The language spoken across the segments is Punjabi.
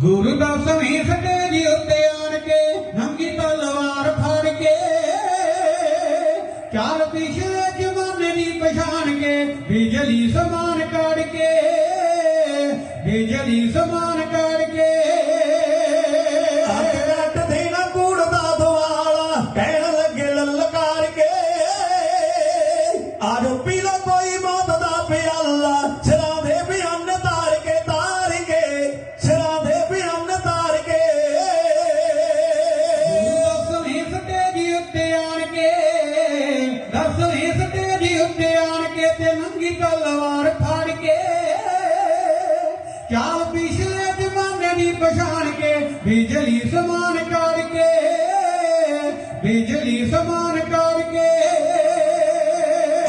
ਗੁਰੂ ਦਾ ਸਮੇਂ ਸਟੇਜ ਉੱਤੇ ਆਣ ਕੇ, ਨੰਗੀ ਤਲਵਾਰ ਫੜ ਕੇ। ਚਾਰ ਪਿਛਲੇ ਜਮਾਨੇ ਦੀ ਪਛਾਣ ਕੇ, ਬਿਜਲੀ ਸਮਾਨ ਕੱਢ ਕੇ, ਬਿਜਲੀ ਸਮਾਨ ਕੱਢ ਤੇ ਫੜ ਕੇ ਚਾਲ ਪਿਛਲੇ ਜ਼ਮਾਨੇ ਦੀ ਪਛਾਣ ਕੇ, ਬਿਜਲੀ ਸਮਾਨ ਕੱਢ ਕੇ, ਬਿਜਲੀ ਸਮਾਨ ਕੱਢ ਕੇ।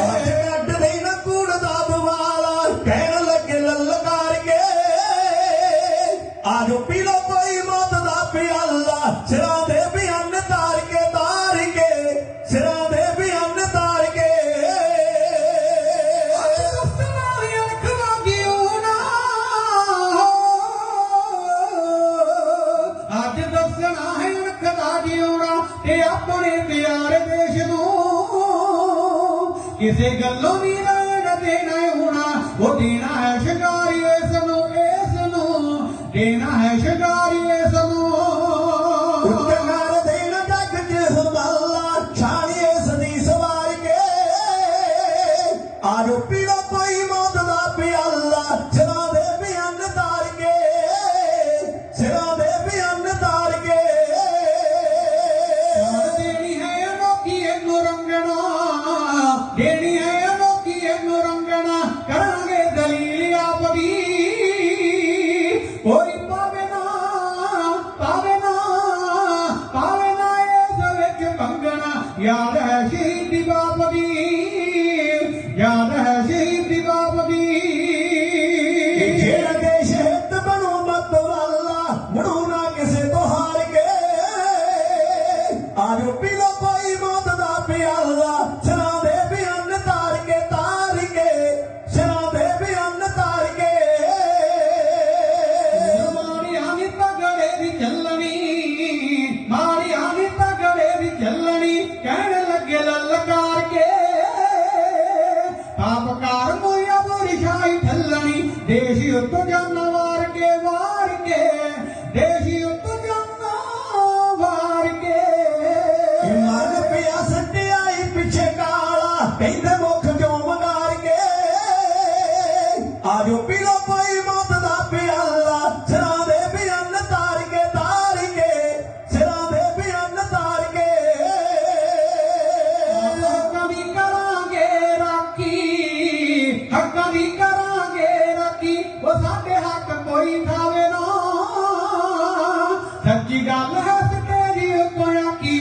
ਅੱਜ ਕੱਢ ਦੇਣਾ ਕੂੜ ਦਾ ਦਵਾਲਾ ਕਹਿਣ ਲੱਗੇ ਲਲਕਾਰ ਕੇ। ਆਜੋ ਪੀ ਲੋ ਕੋਈ ਮੌਤ ਦਾ ਪਿਆਲਾ ਦੱਸਣਾ ਹੈ ਅਣਖ ਦਾ ਜਿਉਣਾ ਤੇ ਆਪਣੇ ਪਿਆਰ ਦੇਸ਼ ਨੂੰ। ਕਿਸੇ ਗੱਲੋਂ ਵੀ ਰਹਿਣ ਦੇਣਾ ਹੋਣਾ, ਉਹ ਦੇਣਾ ਹੈ ਸ਼ਿਕਾਰੀ ਇਸ ਨੂੰ ਇਸ ਨੂੰ। ਦੇਣਾ ਹੈ ਸ਼ਿਕਾਰੀ ਇਸ ਦੇਣੀ ਹੈ ਅਨੋਖੀ ਇਹਨੂੰ ਰੰਗਣਾ ਕਰਾਂਗੇ ਦਲੀਲ ਆਪ ਦੀ। ਕੋਈ ਪਾਵੇ ਨਾ ਪਾਵੇ ਨਾ ਪਾਵੇ ਨਾ ਇਸ ਵਿੱਚ ਕੰਗਣਾ ਯਾਦ ਹੈ ਸ਼ਹੀਦੀ ਬਾਪ ਦੀ, ਯਾਦ ਹੈ ਸ਼ਹੀਦੀ ਬਾਪ ਦੀ। ਜਿਹੜਾ ਦੇਸ਼ ਹਿੱਤ ਬਣੂ ਮਤ ਵਾਲਾ ਬਣੂ ਨਾ ਕਿਸੇ ਤੋਂ ਹਾਰ ਕੇ। ਆਜੋ ਪੀ ਲੋ ਕੋਈ ਮੌਤ ਦਾ ਪਿਆਲਾ ਦੇਸ਼ੀ ਉੱਤ ਜਾਨਵਾਰ ਕੇ, ਵਾਰ ਕੇ, ਦੇਸ਼ੀ ਉੱਤ ਜਾਨਵਾਰ ਕੇ। ਮਨ ਪਿਆ ਸੱਟਿਆਈ ਪਿੱਛੇ ਕਾਲਾ, ਕਹਿੰਦੇ ਮੁਖ ਜੋ ਮਗਾਰ ਕੇ। ਆਜੋ سچي ڳالهه ڪئي